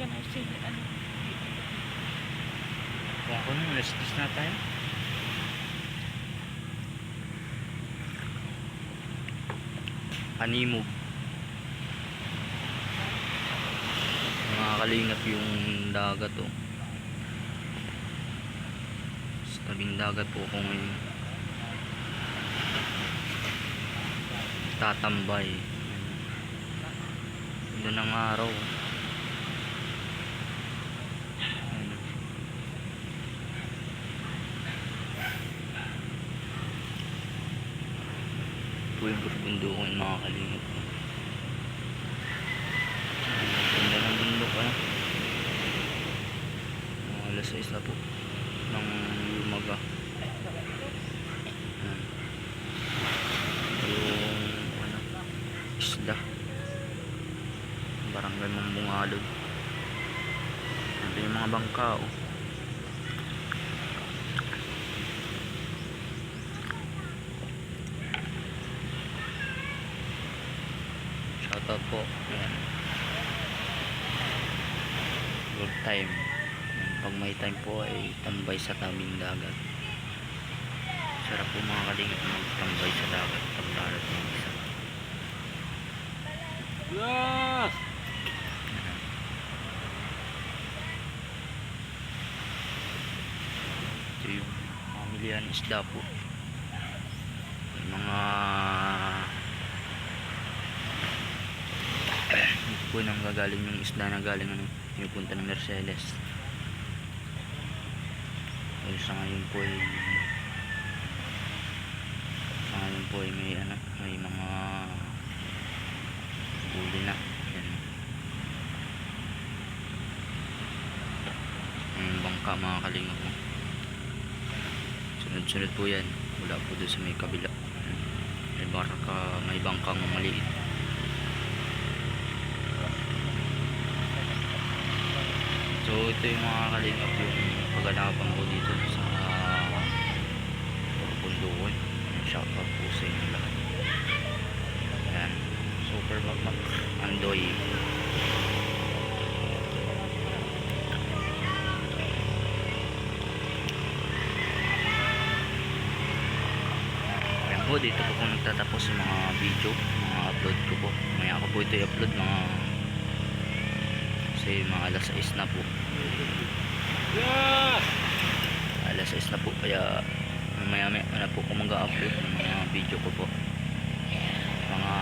Can I see the ano? Wala ko nun, alas 10 na tayo. Animog. Nakakalingap yung dagat oh. Sa tabing dagat po ako ngayon. Tatambay. Doon ang araw oh. Ito yung yung mga kalingap. Ganda ng bundok ah. Mga alas 6 na po. Ng umaga. Yung ano, isda. Barangay Mambungalod. Ito yung mga bangka oh. Shoutout po. Ayan. Good time. Pag may time po ay tambay sa tabing dagat. Sarap po mga kalingap magtambay sa dagat pag darat ng isa. Yes! Ito yung pamilya ng isda po. Yung mga ito po nang gagaling yung isda na galing ano, pinupunta ng Mercedes. Ay sa ngayon po ay sa ngayon po ay may ano, may mga huli na. Yan. Yung bangka mga kalingap mo. Sunod-sunod po yan. Wala po doon sa may kabila. May barka, may bangkang maliit. So ito yung mga kalingap yung paganapan ko dito sa Bundukon. Shoutout po sa inyo lahat. Yan. Super Makmak Andoy. Ayan po, dito po kung nagtatapos yung mga video, mga upload ko po. Maya ko po ito i-upload mga kasi mga alas 6 na po. Alas 6 na po kaya mamaya maya na po ako mag-upload ng mga video ko po. Mga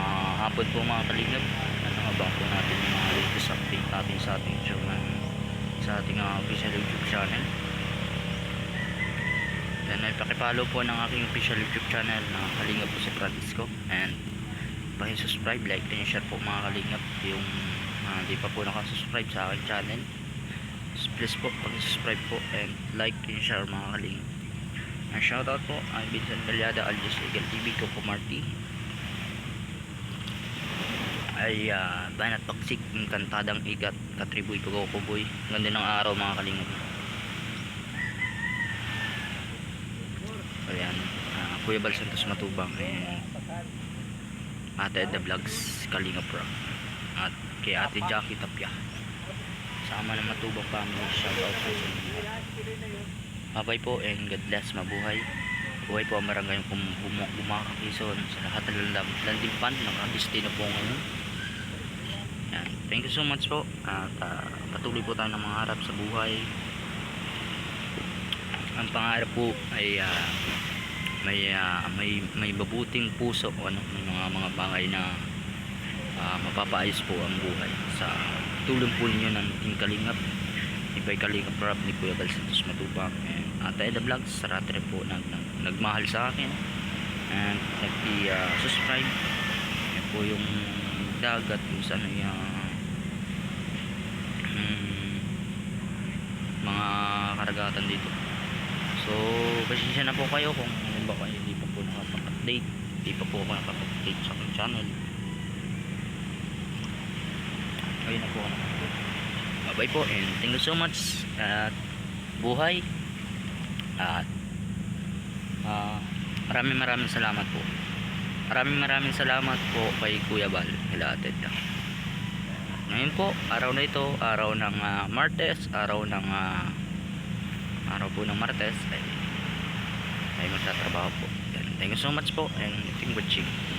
hapon po mga kalingap. Ano abang po natin yung mga latest update natin sa ating channel sa ating uh, official YouTube channel. Then ay pakipollow po ng aking official YouTube channel na kalingap po si Francisco and paki-subscribe, like, and share po mga kalingap yung hindi pa po nakasubscribe sa aking channel. Please po pag-subscribe po and like and share mga kalingap ang shoutout po ang Vincent Galyada Aljus Legal TV ko po Marty. Ay uh, banat paksik ng kantadang igat katribuy ko ko boy ganda ng araw mga kalingap ayan ah, Kuya Bal Santos Matubang and Ate Edda Vlogs Kalingap Rock at kay Ate Jackie Tapia. Sama ng Matubang family shoutout po sa inyo. Po and God bless mabuhay. Buhay po ang marangay kung bumakakison sa lahat ng land landing fund nakadestino po ngayon. Yan. thank you so much po. At ah, patuloy po tayo ng mga harap sa buhay. Ang pangarap po ay ah, may ah, may may babuting puso o ano ng mga mga bagay na ah, mapapaayos po ang buhay sa tulong po ninyo ng Team Kalingap. Ni Bay Kalingap Rap ni Kuya Bal Santos Matubang and Ate Eda Vlogs sa ratre po nag, nag, nagmahal sa akin. And nag-subscribe yan po yung dagat kung saan yung hmm, mga karagatan dito. So pasensya na po kayo kung ano kayo hindi pa po nakapag-update hindi pa po ako nakapag-update sa aking channel ayun na po ako nakapag bye po and thank you so much at buhay at ah, maraming maraming salamat po maraming maraming salamat po kay Kuya Bal Hilated ngayon po araw na ito araw ng ah, Martes araw ng ah, araw po ng Martes ay ay magtatrabaho po. Thank you so much po and thank you for watching.